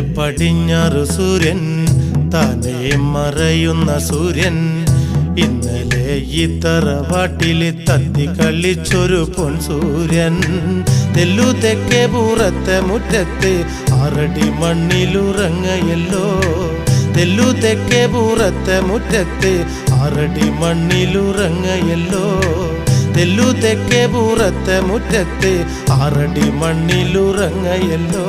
പടിഞ്ഞാറ് സൂര്യൻ തന്നെ മറയുന്ന സൂര്യൻ. ഇന്നലെ ഈ തറവാട്ടിൽ തത്തി കളിച്ചൊരു പൊൻ സൂര്യൻ തെല്ലു തെക്കേ പൂറത്തെ മുറ്റത്ത് ആറടി മണ്ണിലുറങ്ങയല്ലോ. തെല്ലു തെക്കേ പൂറത്തെ മുറ്റത്ത് ആറടി മണ്ണിലുറങ്ങയല്ലോ. തെല്ലു തെക്കേ പൂറത്തെ മുറ്റത്ത് ആറടി മണ്ണിലുറങ്ങയല്ലോ.